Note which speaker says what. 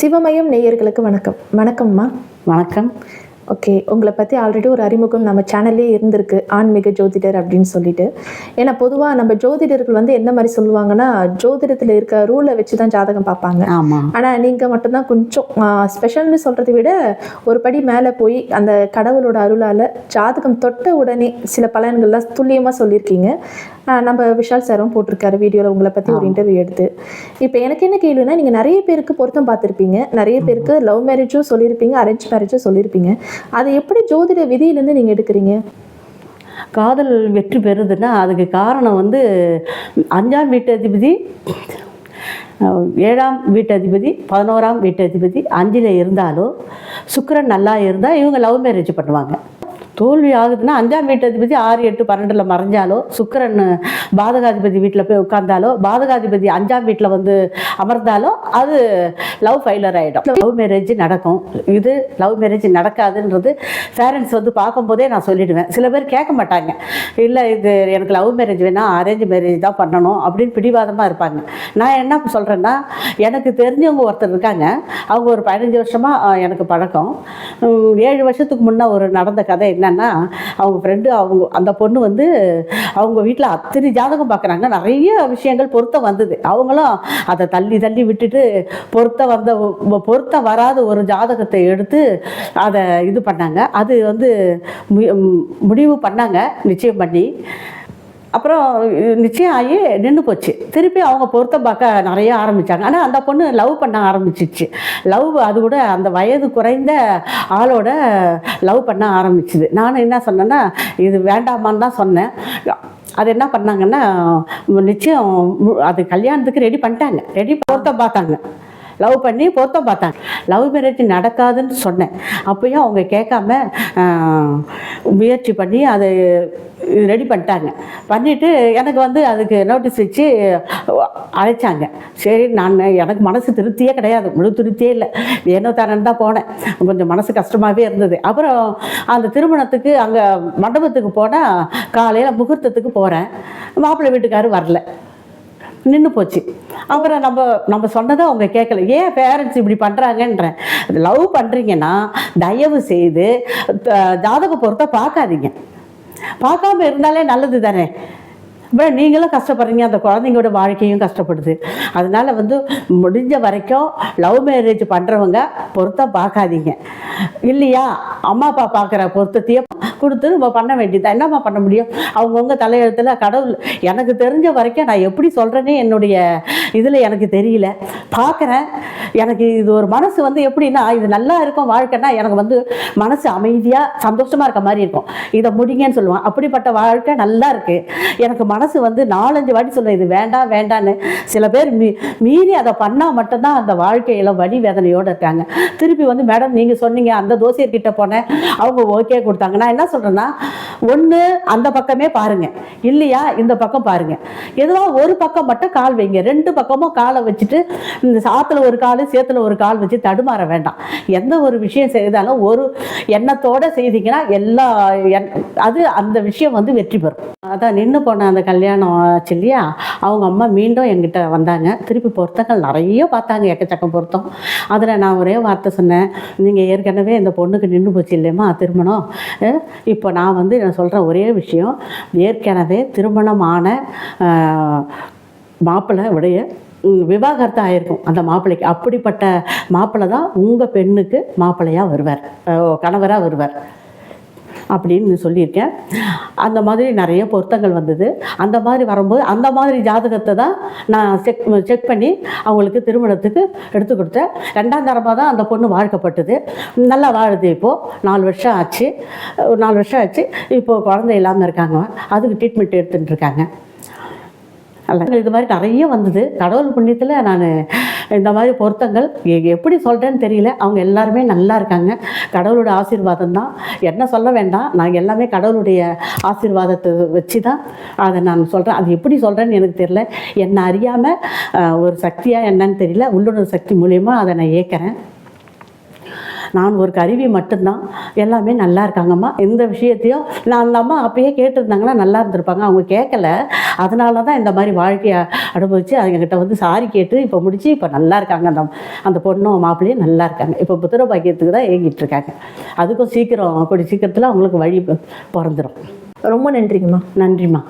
Speaker 1: சிவமயம் நேயர்களுக்கு வணக்கம். வணக்கம்மா.
Speaker 2: வணக்கம்.
Speaker 1: ஓகே உங்களை பற்றி ஆல்ரெடி ஒரு அறிமுகம் நம்ம சேனல்லே இருந்திருக்கு ஆன்மீக ஜோதிடர் அப்படின்னு சொல்லிட்டு. ஏன்னா பொதுவாக நம்ம ஜோதிடர்கள் வந்து எந்த மாதிரி சொல்லுவாங்கன்னா ஜோதிடத்தில் இருக்க ரூலை வச்சு தான் ஜாதகம் பார்ப்பாங்க. ஆனால் நீங்கள் மட்டும்தான் கொஞ்சம் ஸ்பெஷல்னு சொல்கிறத விட ஒரு படி மேலே போய் அந்த கடவுளோட அருளால் ஜாதகம் தொட்ட உடனே சில பலன்கள்லாம் துல்லியமாக சொல்லியிருக்கீங்க. நம்ம விஷால் சாரும் போட்டிருக்காரு வீடியோவில் உங்களை பற்றி ஒரு இன்டர்வியூ எடுத்து. இப்போ எனக்கு என்ன கேள்வினா நீங்கள் நிறைய பேருக்கு பொருத்தம் பார்த்துருப்பீங்க. நிறைய பேருக்கு லவ் மேரேஜும் சொல்லியிருப்பீங்க அரேஞ்ச் மேரேஜும் சொல்லியிருப்பீங்க. அது எப்படி ஜோதிட விதியிலேருந்து நீங்கள் எடுக்கிறீங்க?
Speaker 2: காதல் வெற்றி பெறுதுன்னா அதுக்கு காரணம் வந்து அஞ்சாம் வீட்டு அதிபதி ஏழாம் வீட்டு அதிபதி பதினோராம் வீட்டு அதிபதி அஞ்சில் இருந்தாலும் சுக்கரன் நல்லா இருந்தால் இவங்க லவ் மேரேஜ் பண்ணுவாங்க. தோல்வி ஆகுதுன்னா அஞ்சாம் வீட்டு அதிபதி ஆறு எட்டு பன்னெண்டில் மறைஞ்சாலோ சுக்கரன் பாதகாதிபதி வீட்டில் போய் உட்கார்ந்தாலோ பாதகாதிபதி அஞ்சாம் வீட்டில் வந்து அமர்ந்தாலோ அது லவ் ஃபெயிலர் ஆகிடும் லவ் மேரேஜ் நடக்கும். இது லவ் மேரேஜ் நடக்காதுன்றது பேரண்ட்ஸ் வந்து பார்க்கும்போதே நான் சொல்லிடுவேன். சில பேர் கேட்க மாட்டாங்க. இல்லை இது எனக்கு லவ் மேரேஜ் வேணால் அரேஞ்ச் மேரேஜ் தான் பண்ணணும் அப்படின்னு பிடிவாதமாக இருப்பாங்க. நான் என்ன சொல்கிறேன்னா எனக்கு தெரிஞ்சவங்க ஒருத்தர் இருக்காங்க. அவங்க ஒரு பதினஞ்சு வருஷமாக எனக்கு பழக்கம். ஏழு வருஷத்துக்கு முன்னே ஒரு நடந்த கதை என்னன்னா அவங்க ஃப்ரெண்டு அவங்க அந்த பொண்ணு வந்து அவங்க வீட்டில் அத்தனை ஜாதகம் பார்க்குறாங்க நிறைய விஷயங்கள் பொருத்தம் வந்தது. அவங்களும் அதை தள்ளி தள்ளி விட்டுட்டு பொருத்த வந்த பொருத்தம் வராத ஒரு ஜாதகத்தை எடுத்து அதை இது பண்ணாங்க. அது வந்து மு- முடிவு பண்ணாங்க. நிச்சயம் பண்ணி அப்புறம் நிச்சயம் ஆகி நின்று போச்சு. திருப்பி அவங்க பொருத்த பார்க்க நிறைய ஆரம்பித்தாங்க ஆனால் அந்த பொண்ணு லவ் பண்ண ஆரம்பிச்சிச்சு. லவ் அது கூட அந்த வயது குறைந்த ஆளோட லவ் பண்ண ஆரம்பிச்சுது. நான் என்ன சொன்னேன்னா இது வேண்டாமான்னு தான் சொன்னேன். அது என்ன பண்ணாங்கன்னா நிச்சயம் அது கல்யாணத்துக்கு ரெடி பண்ணிட்டாங்க. ரெடி பொருத்த பார்த்தாங்க. லவ் பண்ணி பொருத்தம் பார்த்தாங்க. லவ் மேரேஜ் நடக்காதுன்னு சொன்னேன். அப்பயும் அவங்க கேட்காம முயற்சி பண்ணி அதை ரெடி பண்ணிட்டாங்க. பண்ணிவிட்டு எனக்கு வந்து அதுக்கு நோட்டீஸ் வச்சு அழைச்சாங்க. சரி நான் எனக்கு மனசு திருப்தியே கிடையாது. முழு திருப்தியே இல்லை. ஏனோ தானே தான் போனேன். கொஞ்சம் மனசு கஷ்டமாகவே இருந்தது. அப்புறம் அந்த திருமணத்துக்கு அங்கே மண்டபத்துக்கு போனால் காலையில் முகூர்த்தத்துக்கு போகிறேன் மாப்பிள்ளை வீட்டுக்காரர் வரல. நின்று போச்சு. அப்புறம் நம்ம நம்ம சொன்னதை அவங்க கேட்கல. ஏன் பேரண்ட்ஸ் இப்படி பண்ணுறாங்கன்றேன் லவ் பண்ணுறீங்கன்னா தயவு செய்து த- ஜாதக பொருத்த பார்க்காதீங்க. பார்க்காம இருந்தாலே நல்லது தானே? அப்புறம் நீங்களும் கஷ்டப்படுறீங்க அந்த குழந்தைங்களோட வாழ்க்கையும் கஷ்டப்படுது. அதனால வந்து முடிஞ்ச வரைக்கும் லவ் மேரேஜ் பண்ணுறவங்க பொருத்தம் பார்க்காதீங்க. இல்லையா? அம்மா அப்பா பார்க்குற பொருத்தத்தையே கொடுத்து நம்ம பண்ண வேண்டியது என்னம்மா பண்ண முடியும்? அவங்கவுங்க தலையெழுத்தில் கடவுள் எனக்கு தெரிஞ்ச வரைக்கும் நான் எப்படி சொல்கிறேனே என்னுடைய இதில் எனக்கு தெரியல. பார்க்குறேன். எனக்கு இது ஒரு மனசு வந்து எப்படின்னா இது நல்லா இருக்கும் வாழ்க்கைன்னா எனக்கு வந்து மனசு அமைதியாக சந்தோஷமாக இருக்க மாதிரி இருக்கும். இதை முடிங்கன்னு சொல்லுவான். அப்படிப்பட்ட வாழ்க்கை நல்லா இருக்குது எனக்கு மனசு வந்து நாலஞ்சு வாட்டி சொல்லுவேன் இது வேண்டாம் வேண்டான்னு. சில பேர் மீ மீறி அதை பண்ணால் மட்டும்தான் அந்த வாழ்க்கையில் வழி வேதனையோடு இருக்காங்க. திருப்பி வந்து மேடம் நீங்கள் சொன்னீங்க அந்த தோசியர்கிட்ட போனேன். அவங்க ஓகே கொடுத்தாங்க. நான் என்ன சொல்கிறேன்னா ஒன்று அந்த பக்கமே பாருங்க. இல்லையா? இந்த பக்கம் பாருங்க. எதுவாக ஒரு பக்கம் மட்டும் கால் வைங்க. ரெண்டு பக்கமும் காலை வச்சுட்டு இந்த சாத்துல ஒரு கால் சேத்துல ஒரு கால் வச்சு தடுமாற வேண்டாம். எந்த ஒரு விஷயம் செய்தாலும் ஒரு எண்ணத்தோட செய்தீங்கன்னா எல்லா எண்- அது அந்த விஷயம் வந்து வெற்றி பெறும். அதான் நின்று போன அந்த கல்யாணம் ஆச்சு இல்லையா? அவங்க அம்மா மீண்டும் என்கிட்ட வந்தாங்க. திருப்பி பொருத்தங்கள் நிறைய பார்த்தாங்க எக்கச்சக்கம் பொருத்தம். அதில் நான் ஒரே வார்த்தை சொன்னேன். நீங்கள் ஏற்கனவே இந்த பொண்ணுக்கு நின்று போச்சு இல்லையம்மா திருமணம். இப்போ நான் வந்து நான் சொல்கிற ஒரே விஷயம் ஏற்கனவே திருமணமான ஆஹ், மாப்பிள்ளை உடைய விவாகரத்து ஆயிருக்கும் அந்த மாப்பிள்ளைக்கு அப்படிப்பட்ட மாப்பிள்ளை தான் உங்கள் பெண்ணுக்கு மாப்பிள்ளையாக வருவார். கணவராக வருவார். அப்படின்னு சொல்லியிருக்கேன். அந்த மாதிரி நிறைய பொருத்தங்கள் வந்தது. அந்த மாதிரி வரும்போது அந்த மாதிரி ஜாதகத்தை தான் நான் செக் செக் பண்ணி அவங்களுக்கு திருமணத்துக்கு எடுத்து கொடுத்தேன். ரெண்டாம் தரமாக தான் அந்த பொண்ணு வாழ்க்கப்பட்டது. நல்லா வாழுது இப்போது நாலு வருஷம் ஆச்சு. நாலு வருஷம் ஆச்சு. இப்போது குழந்தை இல்லாமல் இருக்காங்க. அதுக்கு ட்ரீட்மெண்ட் எடுத்துட்டு இருக்காங்க. இது மாதிரி நிறைய வந்தது. கடவுள் புண்ணியத்தில் நான் இந்த மாதிரி பொருத்தங்கள் எப்படி சொல்கிறேன்னு தெரியல. அவங்க எல்லாருமே நல்லா இருக்காங்க. கடவுளோட ஆசீர்வாதம் தான். என்ன சொல்ல வேண்டாம். நான் எல்லாமே கடவுளுடைய ஆசீர்வாதத்தை வச்சு தான் அதை நான் சொல்கிறேன் அது எப்படி சொல்கிறேன்னு எனக்கு தெரியல. என்னை அறியாமல் ஒரு சக்தியாக என்னன்னு தெரியல. உள்ளுணர் சக்தி மூலயமா அதை நான் ஏற்கிறேன் நான் ஒரு கருவி மட்டும்தான். எல்லாமே நல்லா இருக்காங்கம்மா. எந்த விஷயத்தையும் நான் அம்மா அப்பயே கேட்டிருந்தாங்கன்னா நல்லா இருந்திருப்பாங்க. அவங்க கேட்கல. அதனால தான் இந்த மாதிரி வாழ்க்கையை அனுபவித்து அவங்கக்கிட்ட வந்து சாரி கேட்டு இப்போ முடிச்சு இப்போ நல்லா இருக்காங்க. அந்த அந்த பொண்ணும் மாப்பிள்ளையும் நல்லா இருக்காங்க. இப்போ புத்திர பாக்கியத்துக்கு தான் ஏங்கிட்டு இருக்காங்க. அதுக்கும் சீக்கிரம் கூடிய சீக்கிரத்தில் அவங்களுக்கு வழி பிறந்துடும்
Speaker 1: ரொம்ப நன்றிங்கம்மா.
Speaker 2: நன்றிம்மா.